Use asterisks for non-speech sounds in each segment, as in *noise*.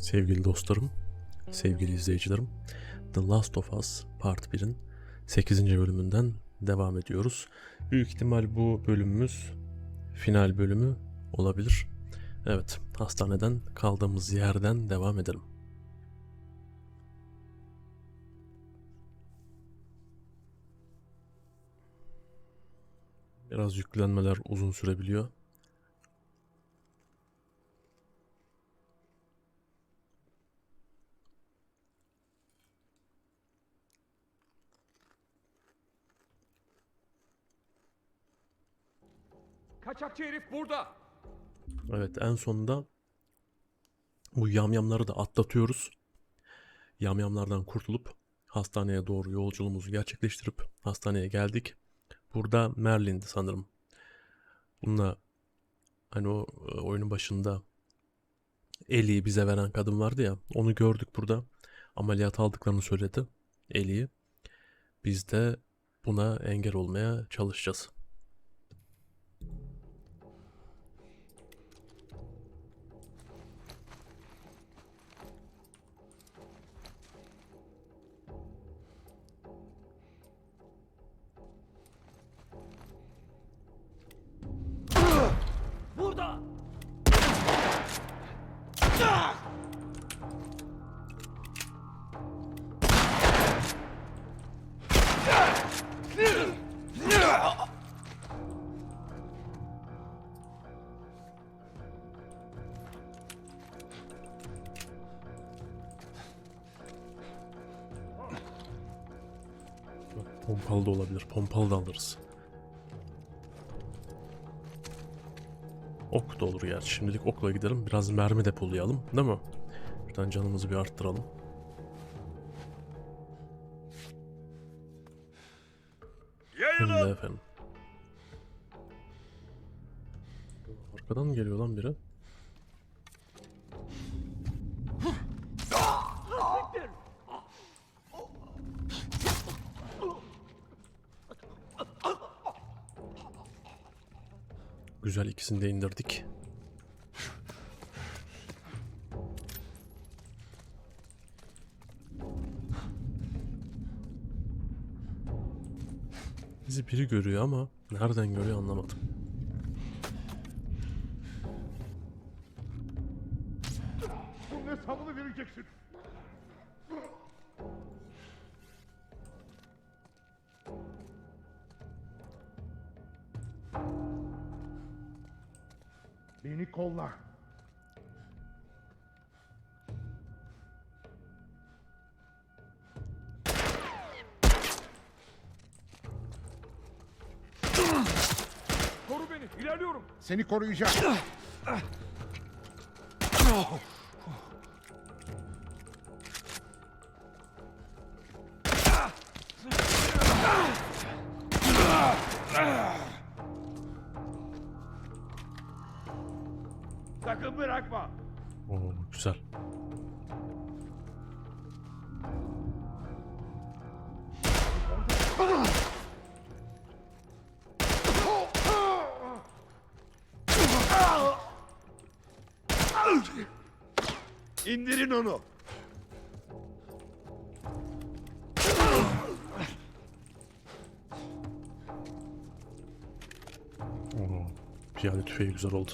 Sevgili dostlarım, sevgili izleyicilerim, The Last of Us Part 1'in 8. bölümünden devam ediyoruz. Büyük ihtimal bu bölümümüz final bölümü olabilir. Evet, hastaneden kaldığımız yerden devam edelim. Biraz yüklenmeler uzun sürebiliyor. Kaçakçı herif burada. Evet en sonunda bu yamyamları da atlatıyoruz. Yamyamlardan kurtulup hastaneye doğru yolculuğumuzu gerçekleştirip hastaneye geldik. Burada Merlin'di sanırım. Bununla hani o e, oyunun başında Ellie'yi bize veren kadın vardı ya onu gördük burada. Ameliyat aldıklarını söyledi Ellie'yi. Biz de buna engel olmaya çalışacağız. Pompalı da olabilir. Pompalı da alırız. Ok da olur gerçi. Şimdilik okla gidelim. Biraz mermi depolayalım. Değil mi? Buradan canımızı bir arttıralım. Şimdi Yayılın. efendim. Arkadan geliyor lan biri? İkisini de indirdik. Bizi biri görüyor ama nereden görüyor anlamadım. Bunun hesabını vereceksin. Kolla. Koru beni. İlerliyorum. Seni koruyacağım. Oo, güzel. İndirin onu. Oo, piyade tüfeği güzel oldu.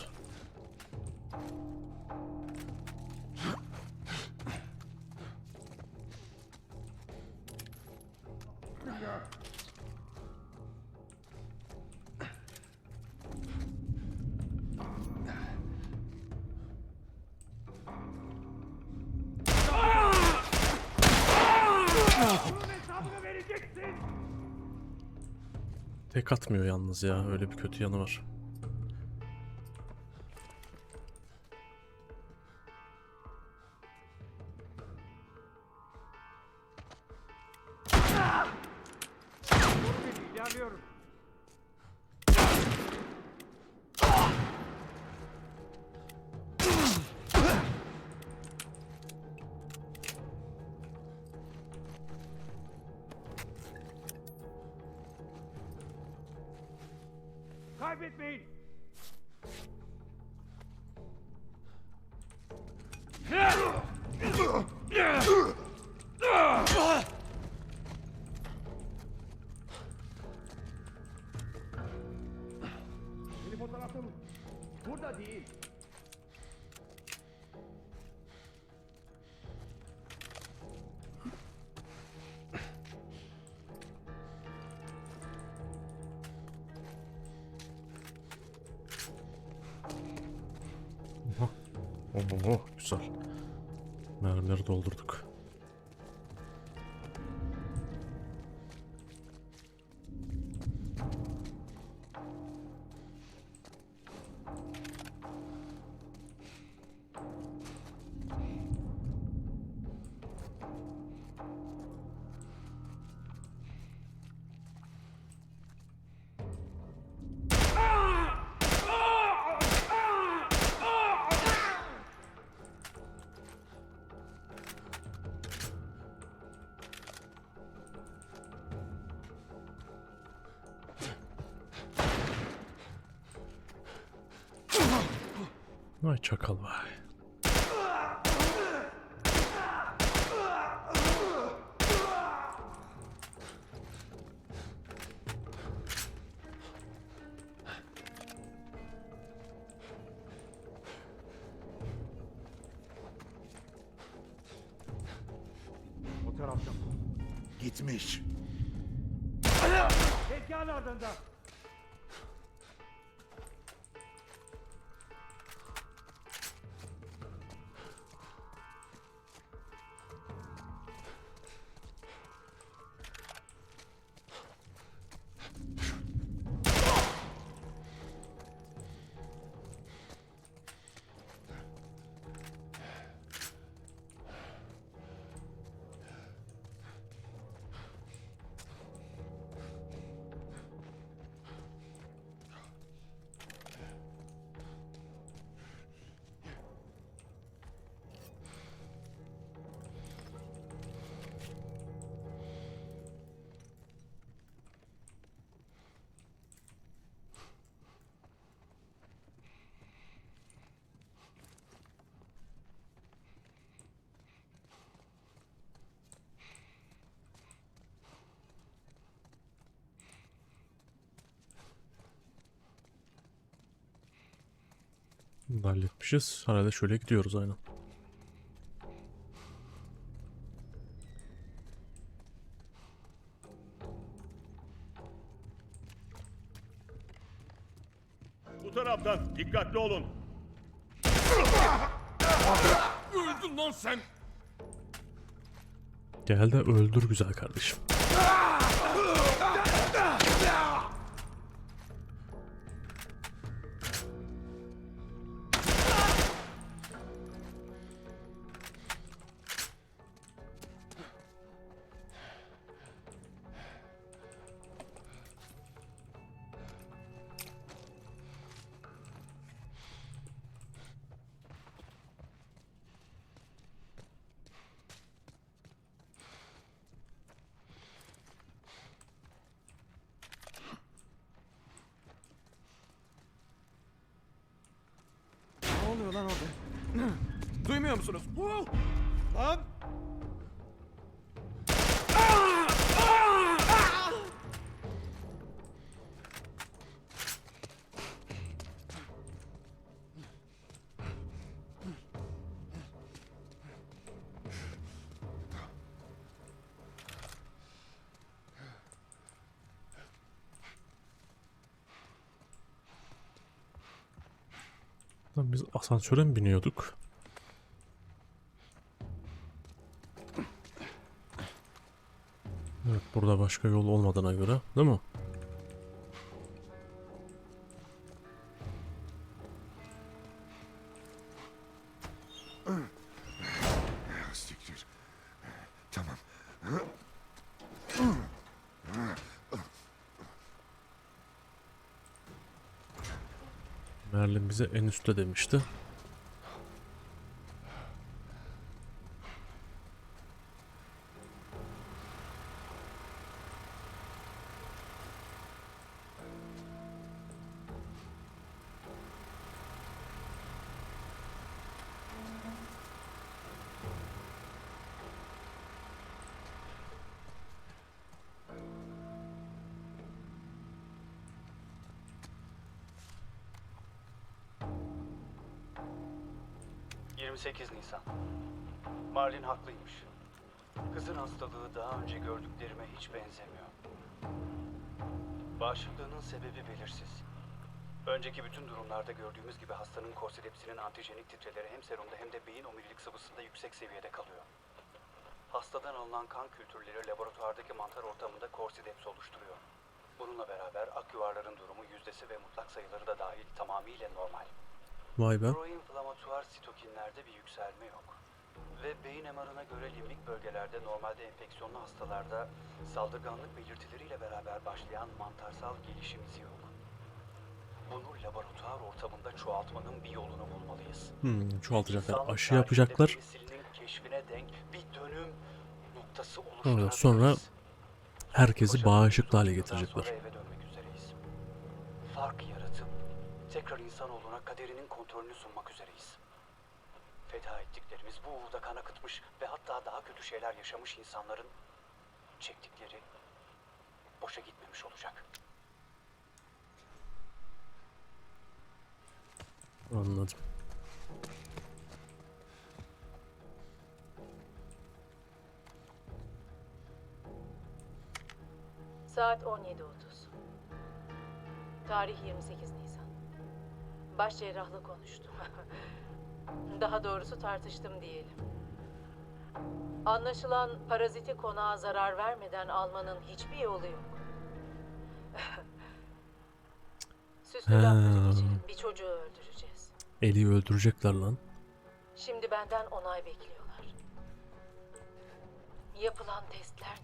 Tek atmıyor yalnız ya. Öyle bir kötü yanı var. Oo, güzel. Mermileri doldurduk. Vay çakal vay. Bunu da halletmişiz. Herhalde şöyle gidiyoruz aynen. Bu taraftan dikkatli olun. Öldün lan sen. Gel de öldür güzel kardeşim. Duymuyor musunuz? Lan! Asansöre mi biniyorduk? Evet burada başka yol olmadığına göre değil mi? Merlin bize en üstte demişti. 28 Nisan. Marlin haklıymış. Kızın hastalığı daha önce gördüklerime hiç benzemiyor. Bağışıklığının sebebi belirsiz. Önceki bütün durumlarda gördüğümüz gibi hastanın korsedepsinin antijenik titreleri hem serumda hem de beyin omurilik sıvısında yüksek seviyede kalıyor. Hastadan alınan kan kültürleri laboratuvardaki mantar ortamında korsedeps oluşturuyor. Bununla beraber ak yuvarların durumu yüzdesi ve mutlak sayıları da dahil tamamıyla normal. Vay be. Proinflamatuar sitokinlerde bir yükselme yok. Ve beyin MR'ına göre limlik bölgelerde normalde enfeksiyonlu hastalarda saldırganlık belirtileriyle beraber başlayan mantarsal gelişim izi yok. Bunu laboratuvar ortamında çoğaltmanın bir yolunu bulmalıyız. Hmm, çoğaltacaklar. Aşı yapacaklar. keşfine denk bir dönüm noktası oluşturabiliriz. sonra herkesi bağışıklı hale getirecekler. sonra. Fark yaratıp tekrar kaderinin kontrolünü sunmak üzereyiz. Feda ettiklerimiz bu uğurda kan akıtmış ve hatta daha kötü şeyler yaşamış insanların çektikleri boşa gitmemiş olacak. Anladım. Saat 17.30. Tarih 28 Nisan. Baş cerrahla konuştum. *laughs* Daha doğrusu tartıştım diyelim. Anlaşılan paraziti konağa zarar vermeden almanın hiçbir yolu yok. *laughs* Süslü lafları geçelim. Bir çocuğu öldüreceğiz. Eli öldürecekler lan. Şimdi benden onay bekliyorlar. Yapılan testler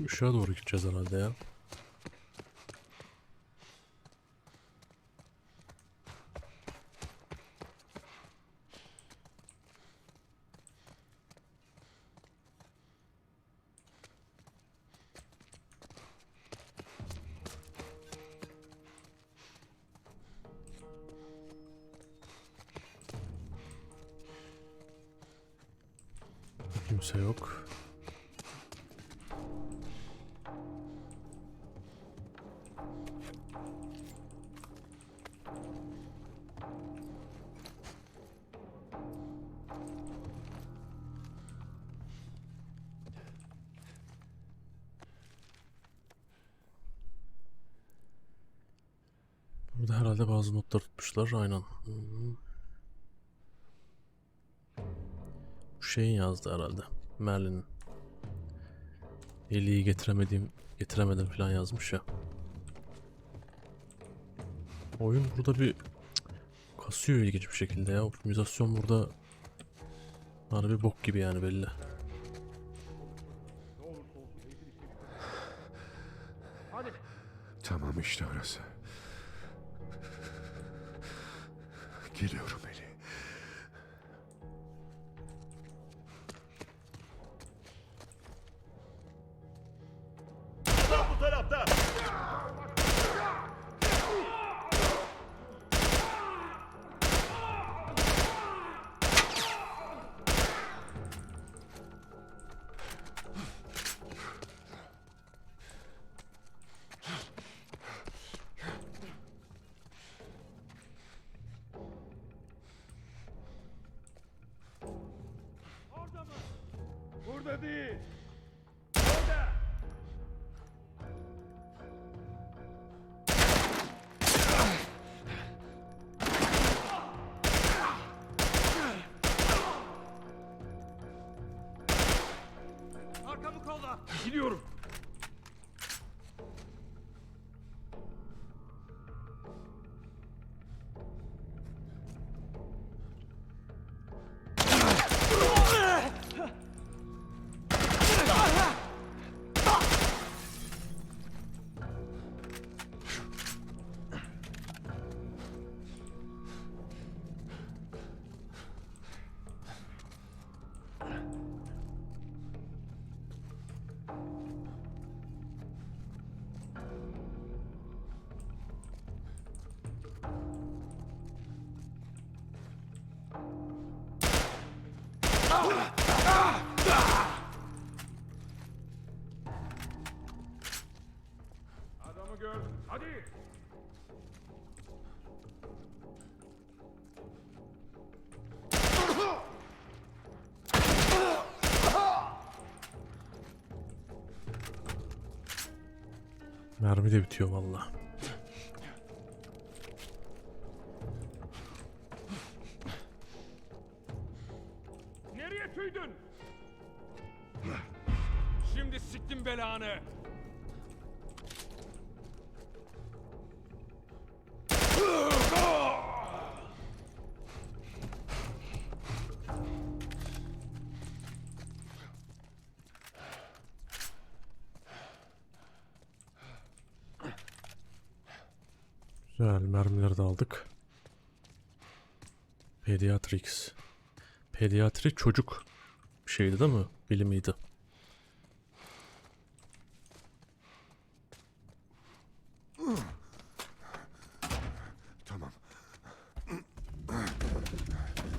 Şu ışığa doğru gideceğiz herhalde ya. Kimse yok. Bazı notlar tutmuşlar. Aynen. Bu şeyin yazdı herhalde. Merlin'in. Eli'yi getiremediğim, getiremedim falan yazmış ya. Oyun burada bir kasıyor ilginç bir şekilde ya. Optimizasyon burada harbi bok gibi yani belli. Geliyorum Gidiyorum. Mermi de bitiyor valla. Pediatrics. Pediatri çocuk şeydi değil mi? Bilimiydi. Tamam.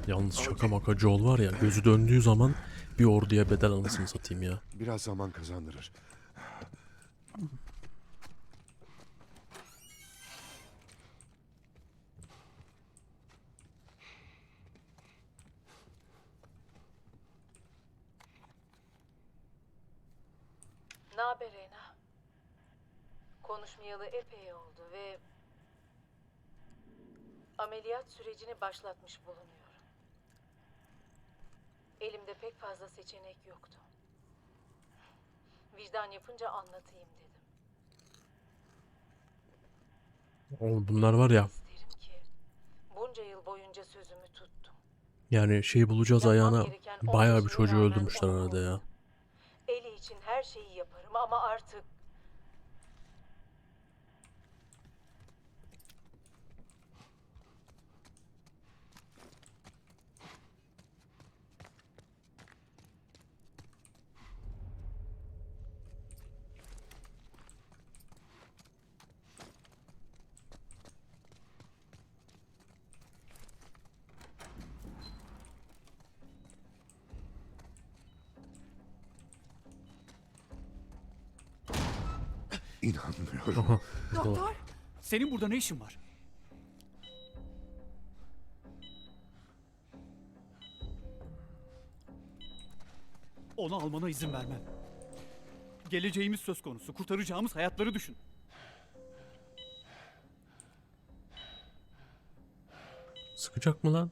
Yalnız şaka maka Joel var ya gözü döndüğü zaman bir orduya bedel anasını satayım ya. Biraz zaman kazandırır. Ne haber Reyna? Konuşmayalı epey oldu ve ameliyat sürecini başlatmış bulunuyorum. Elimde pek fazla seçenek yoktu. Vicdan yapınca anlatayım dedim. Oğlum bunlar var ya İsterim ki bunca yıl boyunca sözümü tuttum. yani şey bulacağız Yapmam ayağına gereken on bayağı bir kişiye çocuğu rağmen öldürmüşler arada ya. Eli için her şeyi yaparım ama artık Aha, buradalar. Senin burada ne işin var? Onu almana izin vermem. Geleceğimiz söz konusu. Kurtaracağımız hayatları düşün. Sıkacak mı lan?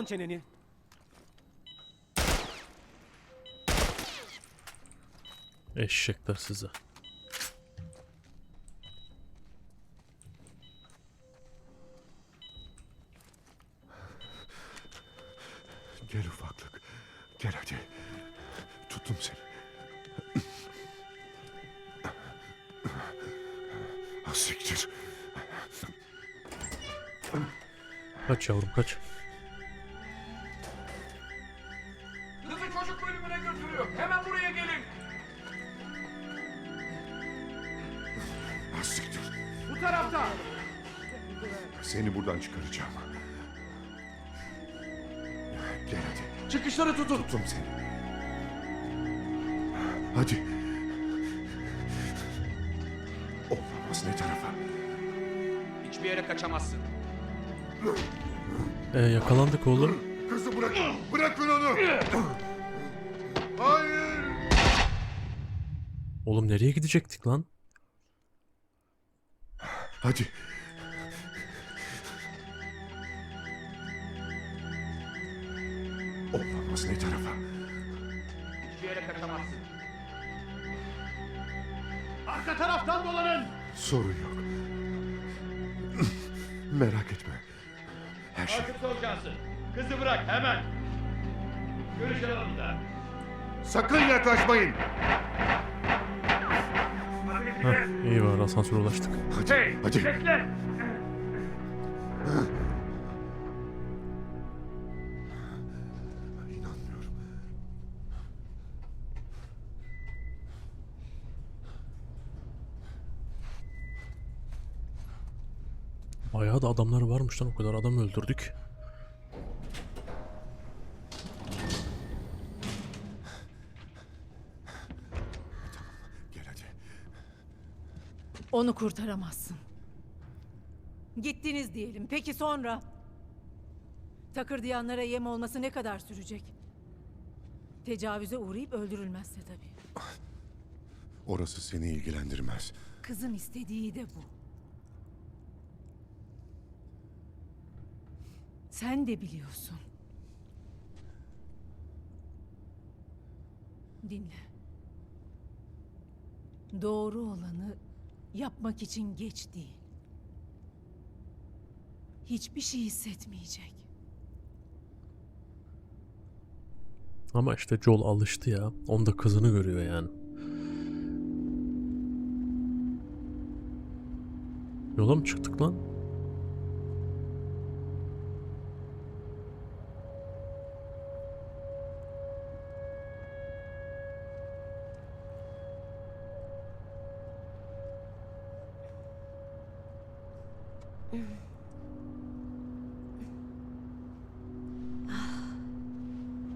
Geri kapa lan çeneni. Eşekler size. Gel ufaklık. Gel hadi. Tuttum seni. Ah, Siktir. Kaç yavrum kaç. Buradan çıkaracağım. Gel hadi. Çıkışları tutun. Tuttum seni. Hadi. Olamaz ne tarafa? Hiçbir yere kaçamazsın. E, yakalandık oğlum. Kızı bırak. Bırakın onu. Hayır. Oğlum nereye gidecektik lan? Hadi. Ne tarafa? Hiçbir yere kaçamazsın. Arka taraftan dolanın. Sorun yok. Merak etme. Her şey Artık son şansın. Kızı bırak hemen. Görüş alanında. Sakın yaklaşmayın. Heh, iyi var asansöre ulaştık. Hadi. Hadi. Bekle. Da adamlar varmış lan o kadar adam öldürdük. Gel hadi. Onu kurtaramazsın. Gittiniz diyelim. Peki sonra? Takırdayanlara yem olması ne kadar sürecek? Tecavüze uğrayıp öldürülmezse tabii. Orası seni ilgilendirmez. Kızın istediği de bu. Sen de biliyorsun. Dinle. Doğru olanı yapmak için geç değil. Hiçbir şey hissetmeyecek. Ama işte Joel alıştı ya. Onda kızını görüyor yani. Yola mı çıktık lan?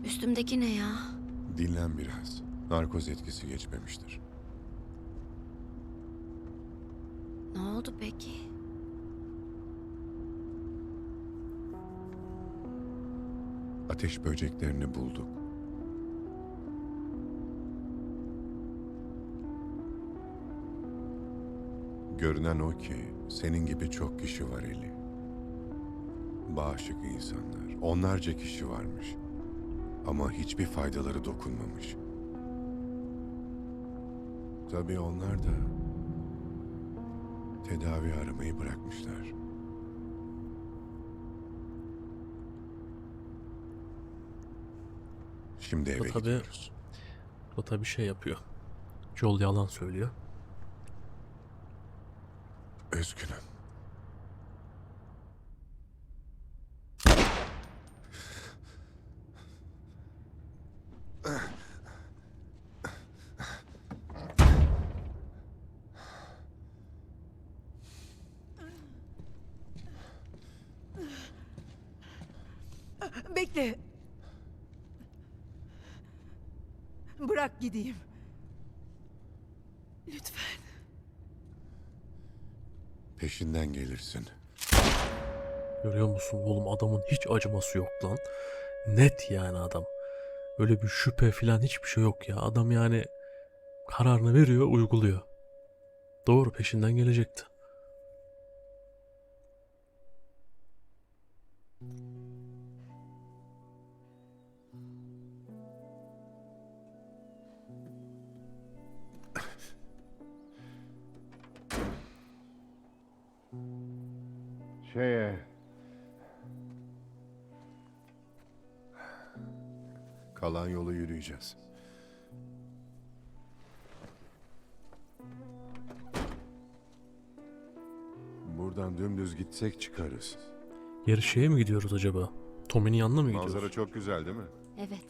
Üstümdeki ne ya? Dinlen biraz. Narkoz etkisi geçmemiştir. Ne oldu peki? Ateş böceklerini bulduk. Görünen o ki senin gibi çok kişi var Eli. Bağışık insanlar. Onlarca kişi varmış. Ama hiçbir faydaları dokunmamış. Tabii onlar da tedavi aramayı bırakmışlar. Şimdi eve tabii- gidiyoruz. O tabii şey yapıyor. Joel yalan söylüyor. Üzgünüm. Bekle. Bırak gideyim. Lütfen. Gelirsin. Görüyor musun oğlum adamın hiç acıması yok lan. Net yani adam. Öyle bir şüphe falan hiçbir şey yok ya. Adam yani kararını veriyor, uyguluyor. Doğru peşinden gelecekti. Yürüyeceğiz. Buradan dümdüz gitsek çıkarız. Şeye mi gidiyoruz acaba? Tommy'nin yanına mı gidiyoruz? Manzara çok güzel değil mi? Evet.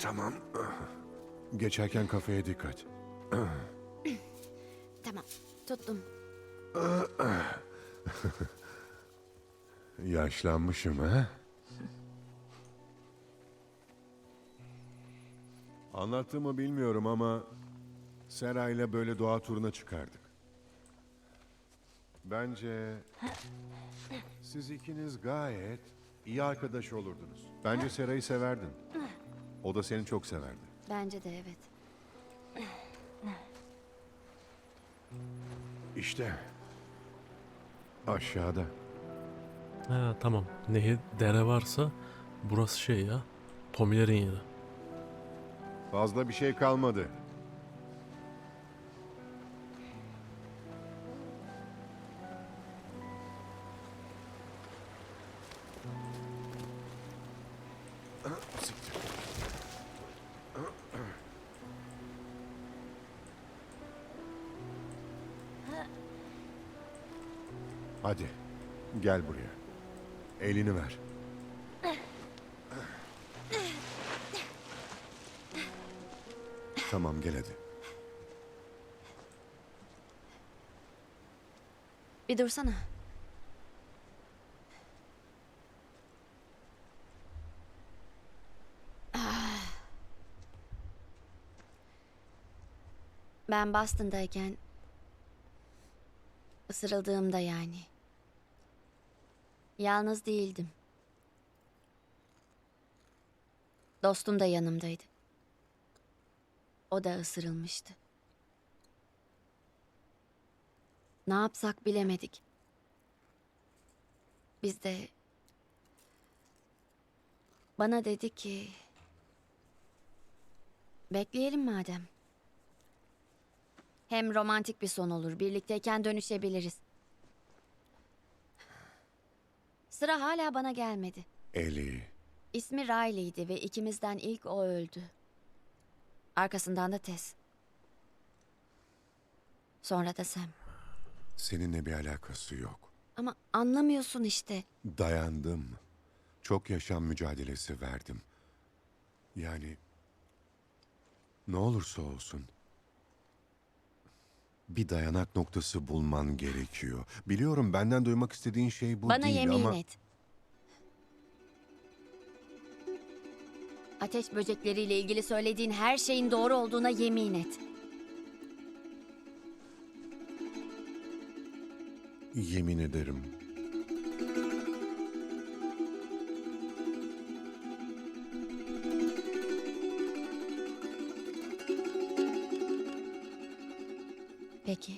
Tamam. Geçerken kafeye dikkat. Tamam. Tuttum. *laughs* *laughs* Yaşlanmışım ha? Anlattığımı bilmiyorum ama Sera ile böyle doğa turuna çıkardık. Bence siz ikiniz gayet iyi arkadaş olurdunuz. Bence Sera'yı severdin. O da seni çok severdi. Bence de evet. İşte aşağıda. Ha tamam. Nehir, dere varsa burası şey ya. Tommy'lerin yeri. Fazla bir şey kalmadı. Hadi gel buraya. Elini ver. Tamam gel hadi. Bir dursana. Ah. Ben Boston'dayken ısırıldığımda yani. Yalnız değildim. Dostum da yanımdaydı. O da ısırılmıştı. Ne yapsak bilemedik. Biz de bana dedi ki bekleyelim madem. Hem romantik bir son olur. Birlikteyken dönüşebiliriz. Sıra hala bana gelmedi. Eli. İsmi Riley'di ve ikimizden ilk o öldü. Arkasından da Tess. Sonra da Sam. Seninle bir alakası yok. Ama anlamıyorsun işte. Dayandım. Çok yaşam mücadelesi verdim. Yani ne olursa olsun bir dayanak noktası bulman gerekiyor. Biliyorum benden duymak istediğin şey bu Bana değil yemin ama et. Ateş böcekleriyle ilgili söylediğin her şeyin doğru olduğuna yemin et. yemin ederim. Peki.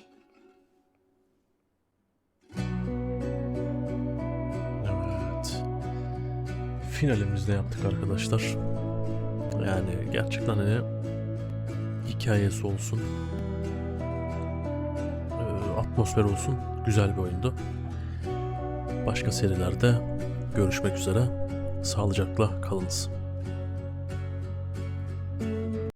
Evet. Finalimizde yaptık arkadaşlar. Yani gerçekten hani hikayesi olsun, e, atmosfer olsun güzel bir oyundu. Başka serilerde görüşmek üzere. Sağlıcakla kalınız.